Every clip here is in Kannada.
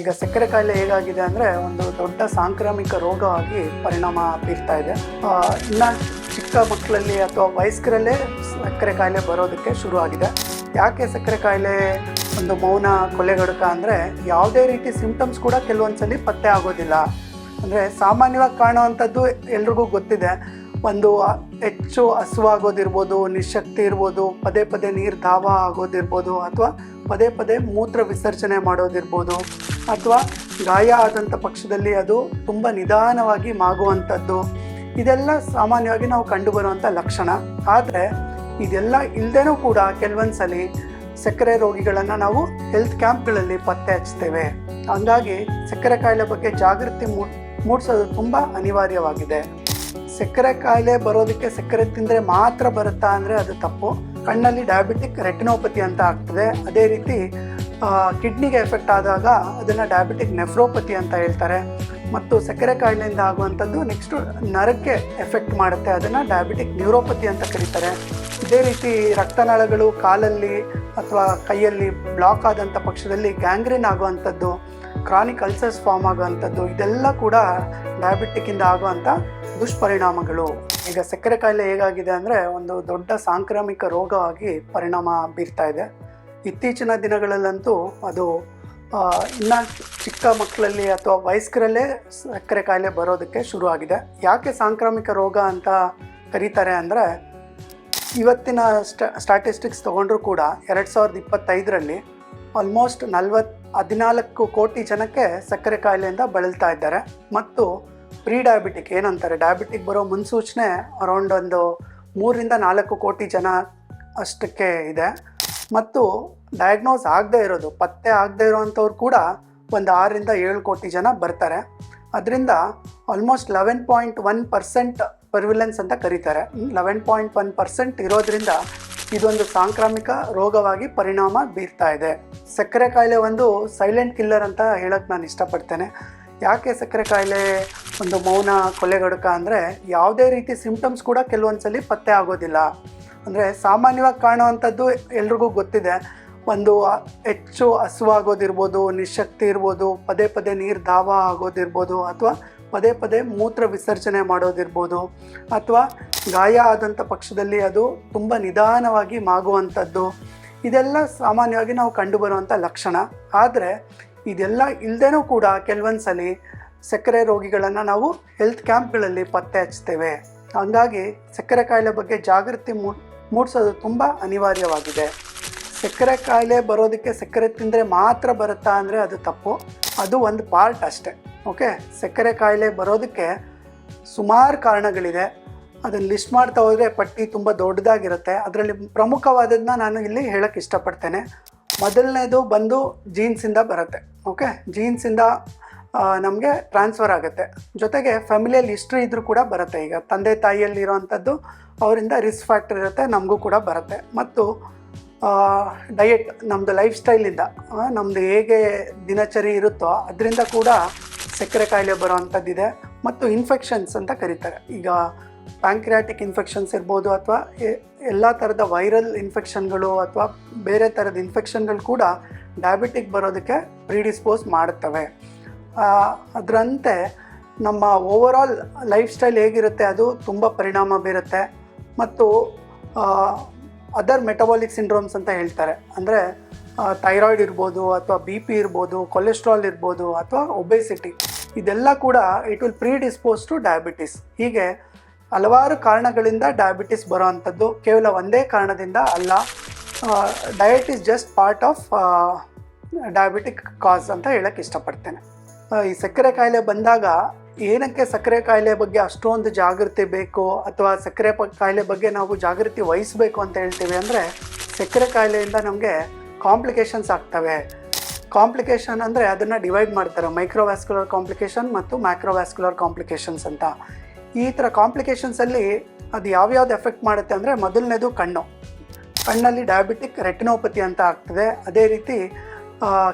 ಈಗ ಸಕ್ಕರೆ ಕಾಯಿಲೆ ಹೇಗಾಗಿದೆ ಅಂದರೆ ಒಂದು ದೊಡ್ಡ ಸಾಂಕ್ರಾಮಿಕ ರೋಗವಾಗಿ ಪರಿಣಾಮ ಬೀರ್ತಾ ಇದೆ. ಇನ್ನು ಚಿಕ್ಕ ಮಕ್ಕಳಲ್ಲಿ ಅಥವಾ ವಯಸ್ಕರಲ್ಲೇ ಸಕ್ಕರೆ ಕಾಯಿಲೆ ಬರೋದಕ್ಕೆ ಶುರು ಆಗಿದೆ. ಯಾಕೆ ಸಕ್ಕರೆ ಕಾಯಿಲೆ ಒಂದು ಮೌನ ಕೊಲೆಗಡುಕ ಅಂದರೆ ಯಾವುದೇ ರೀತಿ ಸಿಂಪ್ಟಮ್ಸ್ ಕೂಡ ಕೆಲವೊಂದ್ಸಲಿ ಪತ್ತೆ ಆಗೋದಿಲ್ಲ. ಅಂದರೆ ಸಾಮಾನ್ಯವಾಗಿ ಕಾಣುವಂಥದ್ದು ಎಲ್ರಿಗೂ ಗೊತ್ತಿದೆ. ಒಂದು ಹೆಚ್ಚು ಹಸುವಾಗೋದಿರ್ಬೋದು, ನಿಶಕ್ತಿ ಇರ್ಬೋದು, ಪದೇ ಪದೇ ನೀರು ದಾವ ಆಗೋದಿರ್ಬೋದು ಅಥವಾ ಪದೇ ಪದೇ ಮೂತ್ರ ವಿಸರ್ಜನೆ ಮಾಡೋದಿರ್ಬೋದು ಅಥವಾ ಗಾಯ ಆದಂಥ ಪಕ್ಷದಲ್ಲಿ ಅದು ತುಂಬ ನಿಧಾನವಾಗಿ ಮಾಗುವಂಥದ್ದು. ಇದೆಲ್ಲ ಸಾಮಾನ್ಯವಾಗಿ ನಾವು ಕಂಡುಬರುವಂಥ ಲಕ್ಷಣ. ಆದರೆ ಇದೆಲ್ಲ ಇಲ್ಲದೇನೂ ಕೂಡ ಕೆಲವೊಂದು ಸಲ ಸಕ್ಕರೆ ರೋಗಿಗಳನ್ನು ನಾವು ಹೆಲ್ತ್ ಕ್ಯಾಂಪ್ಗಳಲ್ಲಿ ಪತ್ತೆ ಹಚ್ತೇವೆ. ಹಂಗಾಗಿ ಸಕ್ಕರೆ ಕಾಯಿಲೆ ಬಗ್ಗೆ ಜಾಗೃತಿ ಮೂಡಿಸೋದು ತುಂಬ ಅನಿವಾರ್ಯವಾಗಿದೆ. ಸಕ್ಕರೆ ಕಾಯಿಲೆ ಬರೋದಕ್ಕೆ ಸಕ್ಕರೆ ತಿಂದರೆ ಮಾತ್ರ ಬರುತ್ತಾ ಅಂದರೆ ಅದು ತಪ್ಪು. ಕಣ್ಣಲ್ಲಿ ಡಯಾಬಿಟಿಕ್ ರೆಟಿನೋಪತಿ ಅಂತ ಆಗ್ತದೆ. ಅದೇ ರೀತಿ ಕಿಡ್ನಿಗೆ ಎಫೆಕ್ಟ್ ಆದಾಗ ಅದನ್ನು ಡಯಾಬಿಟಿಕ್ ನೆಫ್ರೋಪತಿ ಅಂತ ಹೇಳ್ತಾರೆ. ಮತ್ತು ಸಕ್ಕರೆ ಕಾಯಿಲೆಯಿಂದ ಆಗುವಂಥದ್ದು ನೆಕ್ಸ್ಟು ನರಕ್ಕೆ ಎಫೆಕ್ಟ್ ಮಾಡುತ್ತೆ. ಅದನ್ನು ಡಯಾಬಿಟಿಕ್ ನ್ಯೂರೋಪತಿ ಅಂತ ಕರೀತಾರೆ. ಇದೇ ರೀತಿ ರಕ್ತನಾಳಗಳು ಕಾಲಲ್ಲಿ ಅಥವಾ ಕೈಯಲ್ಲಿ ಬ್ಲಾಕ್ ಆದಂಥ ಪಕ್ಷದಲ್ಲಿ ಗ್ಯಾಂಗ್ರೀನ್ ಆಗುವಂಥದ್ದು ಕ್ರಾನಿಕ್ ಅಲ್ಸರ್ಸ್ ಫಾರ್ಮ್ ಆಗುವಂಥದ್ದು, ಇದೆಲ್ಲ ಕೂಡ ಡಯಾಬಿಟಿಕ್ಕಿಂದ ಆಗುವಂಥ ದುಷ್ಪರಿಣಾಮಗಳು. ಈಗ ಸಕ್ಕರೆ ಕಾಯಿಲೆ ಹೇಗಾಗಿದೆ ಅಂದರೆ ಒಂದು ದೊಡ್ಡ ಸಾಂಕ್ರಾಮಿಕ ರೋಗವಾಗಿ ಪರಿಣಾಮ ಬೀರ್ತಾ ಇದೆ. ಇತ್ತೀಚಿನ ದಿನಗಳಲ್ಲಂತೂ ಅದು ಇನ್ನು ಚಿಕ್ಕ ಮಕ್ಕಳಲ್ಲಿ ಅಥವಾ ವಯಸ್ಕರಲ್ಲೇ ಸಕ್ಕರೆ ಕಾಯಿಲೆ ಬರೋದಕ್ಕೆ ಶುರು ಆಗಿದೆ. ಯಾಕೆ ಸಾಂಕ್ರಾಮಿಕ ರೋಗ ಅಂತ ಕರೀತಾರೆ ಅಂದರೆ, ಇವತ್ತಿನ ಸ್ಟ ಸ್ಟಾಟಿಸ್ಟಿಕ್ಸ್ ತೊಗೊಂಡ್ರೂ ಕೂಡ ಎರಡು ಸಾವಿರದ ಇಪ್ಪತ್ತೈದರಲ್ಲಿ ಆಲ್ಮೋಸ್ಟ್ ನಲ್ವತ್ತು ಹದಿನಾಲ್ಕು ಕೋಟಿ ಜನಕ್ಕೆ ಸಕ್ಕರೆ ಕಾಯಿಲೆಯಿಂದ ಬಳಲ್ತಾ ಇದ್ದಾರೆ. ಮತ್ತು ಪ್ರೀ ಡಯಾಬಿಟಿಕ್ ಏನಂತಾರೆ? ಡಯಾಬಿಟಿಕ್ ಬರೋ ಮುನ್ಸೂಚನೆ ಅರೌಂಡ್ ಒಂದು ಮೂರರಿಂದ ನಾಲ್ಕು ಕೋಟಿ ಜನ ಅಷ್ಟಕ್ಕೆ ಇದೆ. ಮತ್ತು ಡಯಾಗ್ನೋಸ್ ಆಗದೇ ಇರೋದು, ಪತ್ತೆ ಆಗದೇ ಇರೋವಂಥವ್ರು ಕೂಡ ಒಂದು ಆರರಿಂದ ಏಳು ಕೋಟಿ ಜನ ಬರ್ತಾರೆ. ಅದರಿಂದ almost eleven point one percent prevalence ಅಂತ ಕರೀತಾರೆ. ಲೆವೆನ್ ಪಾಯಿಂಟ್ ಒನ್ ಪರ್ಸೆಂಟ್ ಇರೋದ್ರಿಂದ ಇದೊಂದು ಸಾಂಕ್ರಾಮಿಕ ರೋಗವಾಗಿ ಪರಿಣಾಮ ಬೀರ್ತಾ ಇದೆ. ಸಕ್ಕರೆ ಕಾಯಿಲೆ ಒಂದು ಸೈಲೆಂಟ್ ಕಿಲ್ಲರ್ ಅಂತ ಹೇಳೋಕ್ಕೆ ನಾನು ಇಷ್ಟಪಡ್ತೇನೆ. ಯಾಕೆ ಸಕ್ಕರೆ ಕಾಯಿಲೆ ಒಂದು ಮೌನ ಕೊಲೆಗಡುಕ ಅಂದರೆ ಯಾವುದೇ ರೀತಿ ಸಿಂಪ್ಟಮ್ಸ್ ಕೂಡ ಕೆಲವೊಂದ್ಸಲಿ ಪತ್ತೆ ಆಗೋದಿಲ್ಲ. ಅಂದರೆ ಸಾಮಾನ್ಯವಾಗಿ ಕಾಣುವಂಥದ್ದು ಎಲ್ರಿಗೂ ಗೊತ್ತಿದೆ. ಒಂದು ಹೆಚ್ಚು ಹಸುವಾಗೋದಿರ್ಬೋದು, ನಿಶಕ್ತಿ ಇರ್ಬೋದು, ಪದೇ ಪದೇ ನೀರು ದಾವ ಆಗೋದಿರ್ಬೋದು, ಅಥವಾ ಪದೇ ಪದೇ ಮೂತ್ರ ವಿಸರ್ಜನೆ ಮಾಡೋದಿರ್ಬೋದು, ಅಥವಾ ಗಾಯ ಆದಂಥ ಪಕ್ಷದಲ್ಲಿ ಅದು ತುಂಬ ನಿಧಾನವಾಗಿ ಮಾಗುವಂಥದ್ದು. ಇದೆಲ್ಲ ಸಾಮಾನ್ಯವಾಗಿ ನಾವು ಕಂಡುಬರುವಂಥ ಲಕ್ಷಣ. ಆದರೆ ಇದೆಲ್ಲ ಇಲ್ಲದೇನೂ ಕೂಡ ಕೆಲವೊಂದು ಸಲ ಸಕ್ಕರೆ ರೋಗಿಗಳನ್ನು ನಾವು ಹೆಲ್ತ್ ಕ್ಯಾಂಪ್ಗಳಲ್ಲಿ ಪತ್ತೆ ಹಚ್ತೇವೆ ಹಂಗಾಗಿ ಸಕ್ಕರೆ ಕಾಯಿಲೆ ಬಗ್ಗೆ ಜಾಗೃತಿ ಮೂಡಿಸೋದು ತುಂಬ ಅನಿವಾರ್ಯವಾಗಿದೆ. ಸಕ್ಕರೆ ಕಾಯಿಲೆ ಬರೋದಕ್ಕೆ ಸಕ್ಕರೆ ತಿಂದರೆ ಮಾತ್ರ ಬರುತ್ತಾ ಅಂದರೆ ಅದು ತಪ್ಪು. ಅದು ಒಂದು ಪಾರ್ಟ್ ಅಷ್ಟೆ. ಓಕೆ ಸಕ್ಕರೆ ಕಾಯಿಲೆ ಬರೋದಕ್ಕೆ ಸುಮಾರು ಕಾರಣಗಳಿದೆ. ಅದನ್ನು ಲಿಸ್ಟ್ ಮಾಡ್ತಾ ಹೋದರೆ ಪಟ್ಟಿ ತುಂಬ ದೊಡ್ಡದಾಗಿರುತ್ತೆ. ಅದರಲ್ಲಿ ಪ್ರಮುಖವಾದದನ್ನ ನಾನು ಇಲ್ಲಿ ಹೇಳೋಕ್ಕೆ ಇಷ್ಟಪಡ್ತೇನೆ. ಮೊದಲನೇದು ಬಂದು ಜೀನ್ಸಿಂದ ಬರುತ್ತೆ. ಓಕೆ ಜೀನ್ಸಿಂದ ನಮಗೆ ಟ್ರಾನ್ಸ್ಫರ್ ಆಗುತ್ತೆ. ಜೊತೆಗೆ ಫ್ಯಾಮಿಲಿಯಲ್ಲಿ ಹಿಸ್ಟ್ರಿ ಇದ್ದರೂ ಕೂಡ ಬರುತ್ತೆ. ಈಗ ತಂದೆ ತಾಯಿಯಲ್ಲಿ ಇರೋವಂಥದ್ದು ಅವರಿಂದ ರಿಸ್ಕ್ ಫ್ಯಾಕ್ಟರ್ ಇರುತ್ತೆ, ನಮಗೂ ಕೂಡ ಬರುತ್ತೆ. ಮತ್ತು ಡಯೆಟ್ ನಮ್ಮದು ಲೈಫ್ ಸ್ಟೈಲಿಂದ ನಮ್ಮದು ಹೇಗೆ ದಿನಚರಿ ಇರುತ್ತೋ ಅದರಿಂದ ಕೂಡ ಸಕ್ಕರೆ ಕಾಯಿಲೆ ಬರೋವಂಥದ್ದಿದೆ ಮತ್ತು ಇನ್ಫೆಕ್ಷನ್ಸ್ ಅಂತ ಕರೀತಾರೆ. ಈಗ ಪ್ಯಾಂಕ್ರಿಯಾಟಿಕ್ ಇನ್ಫೆಕ್ಷನ್ಸ್ ಇರ್ಬೋದು ಅಥವಾ ಎಲ್ಲ ಥರದ ವೈರಲ್ ಇನ್ಫೆಕ್ಷನ್ಗಳು ಅಥವಾ ಬೇರೆ ಥರದ ಇನ್ಫೆಕ್ಷನ್ಗಳು ಕೂಡ ಡಯಾಬಿಟಿಕ್ ಬರೋದಕ್ಕೆ ಪ್ರೀಡಿಸ್ಪೋಸ್ ಮಾಡುತ್ತವೆ ಅದರಂತೆ ನಮ್ಮ ಓವರಾಲ್ ಲೈಫ್ ಸ್ಟೈಲ್ ಹೇಗಿರುತ್ತೆ ಅದು ತುಂಬ ಪರಿಣಾಮ ಬೀರುತ್ತೆ. ಮತ್ತು ಅದರ್ ಮೆಟಬಾಲಿಕ್ ಸಿಂಡ್ರೋಮ್ಸ್ ಅಂತ ಹೇಳ್ತಾರೆ. ಅಂದರೆ ಥೈರಾಯ್ಡ್ ಇರ್ಬೋದು ಅಥವಾ ಬಿ ಪಿ ಇರ್ಬೋದು ಕೊಲೆಸ್ಟ್ರಾಲ್ ಇರ್ಬೋದು ಅಥವಾ ಒಬೆಸಿಟಿ ಇದೆಲ್ಲ ಕೂಡ it will predispose to diabetes ಹೀಗೆ ಹಲವಾರು ಕಾರಣಗಳಿಂದ ಡಯಾಬಿಟಿಸ್ ಬರೋವಂಥದ್ದು. ಕೇವಲ ಒಂದೇ ಕಾರಣದಿಂದ ಅಲ್ಲ. Diet is just part of diabetic cause ಅಂತ ಹೇಳಕ್ಕೆ ಇಷ್ಟಪಡ್ತೇನೆ. ಈ ಸಕ್ಕರೆ ಕಾಯಿಲೆ ಬಂದಾಗ ಏನಕ್ಕೆ ಸಕ್ಕರೆ ಕಾಯಿಲೆ ಬಗ್ಗೆ ಅಷ್ಟೊಂದು ಜಾಗೃತಿ ಬೇಕು ಅಥವಾ ಸಕ್ಕರೆ ಕಾಯಿಲೆ ಬಗ್ಗೆ ನಾವು ಜಾಗೃತಿ ವಹಿಸಬೇಕು ಅಂತ ಹೇಳ್ತೀವಿ ಅಂದರೆ ಸಕ್ಕರೆ ಕಾಯಿಲೆಯಿಂದ ನಮಗೆ ಕಾಂಪ್ಲಿಕೇಶನ್ಸ್ ಆಗ್ತವೆ. ಕಾಂಪ್ಲಿಕೇಶನ್ ಅಂದರೆ ಅದನ್ನು ಡಿವೈಡ್ ಮಾಡ್ತಾರೆ. ಮೈಕ್ರೋವ್ಯಾಸ್ಕ್ಯುಲರ್ ಕಾಂಪ್ಲಿಕೇಶನ್ ಮತ್ತು ಮ್ಯಾಕ್ರೋವ್ಯಾಸ್ಕ್ಯುಲರ್ ಕಾಂಪ್ಲಿಕೇಶನ್ಸ್ ಅಂತ. ಈ ಥರ ಕಾಂಪ್ಲಿಕೇಶನ್ಸಲ್ಲಿ ಅದು ಯಾವ್ಯಾವ್ದು ಎಫೆಕ್ಟ್ ಮಾಡುತ್ತೆ ಅಂದರೆ ಮೊದಲನೇದು ಕಣ್ಣು. ಕಣ್ಣಲ್ಲಿ ಡಯಾಬಿಟಿಕ್ ರೆಟಿನೋಪತಿ ಅಂತ ಆಗ್ತದೆ. ಅದೇ ರೀತಿ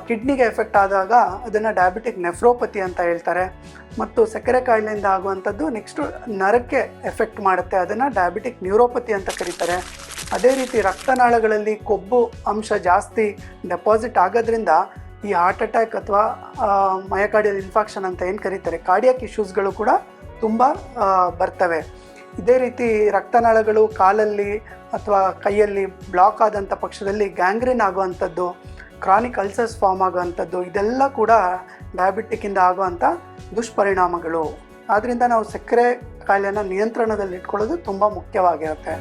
ಕಿಡ್ನಿಗೆ ಎಫೆಕ್ಟ್ ಆದಾಗ ಅದನ್ನು ಡಯಾಬಿಟಿಕ್ ನೆಫ್ರೋಪತಿ ಅಂತ ಹೇಳ್ತಾರೆ. ಮತ್ತು ಸಕ್ಕರೆ ಕಾಯಿಲೆಯಿಂದ ಆಗುವಂಥದ್ದು ನೆಕ್ಸ್ಟು ನರಕ್ಕೆ ಎಫೆಕ್ಟ್ ಮಾಡುತ್ತೆ. ಅದನ್ನು ಡಯಾಬಿಟಿಕ್ ನ್ಯೂರೋಪತಿ ಅಂತ ಕರೀತಾರೆ. ಅದೇ ರೀತಿ ರಕ್ತನಾಳಗಳಲ್ಲಿ ಕೊಬ್ಬು ಅಂಶ ಜಾಸ್ತಿ ಡೆಪಾಸಿಟ್ ಆಗೋದ್ರಿಂದ ಈ ಹಾರ್ಟ್ ಅಟ್ಯಾಕ್ ಅಥವಾ ಮಯಕಾಡಿಯಲ್ ಇನ್ಫಾಕ್ಷನ್ ಅಂತ ಏನು ಕರೀತಾರೆ ಕಾರ್ಡಿಯಾಕ್ ಇಶ್ಯೂಸ್ಗಳು ಕೂಡ ತುಂಬ ಬರ್ತವೆ. ಇದೇ ರೀತಿ ರಕ್ತನಾಳಗಳು ಕಾಲಲ್ಲಿ ಅಥವಾ ಕೈಯಲ್ಲಿ ಬ್ಲಾಕ್ ಆದಂಥ ಪಕ್ಷದಲ್ಲಿ ಗ್ಯಾಂಗ್ರೀನ್ ಆಗುವಂಥದ್ದು ಕ್ರಾನಿಕ್ ಅಲ್ಸರ್ಸ್ ಫಾರ್ಮ್ ಆಗುವಂಥದ್ದು, ಇದೆಲ್ಲ ಕೂಡ ಡಯಾಬಿಟಿಕ್ಕಿಂದ ಆಗುವಂಥ ದುಷ್ಪರಿಣಾಮಗಳು. ಆದ್ದರಿಂದ ನಾವು ಸಕ್ಕರೆ ಕಾಯಿಲೆನ ನಿಯಂತ್ರಣದಲ್ಲಿ ಇಟ್ಕೊಳ್ಳೋದು ತುಂಬ ಮುಖ್ಯವಾಗಿರುತ್ತೆ.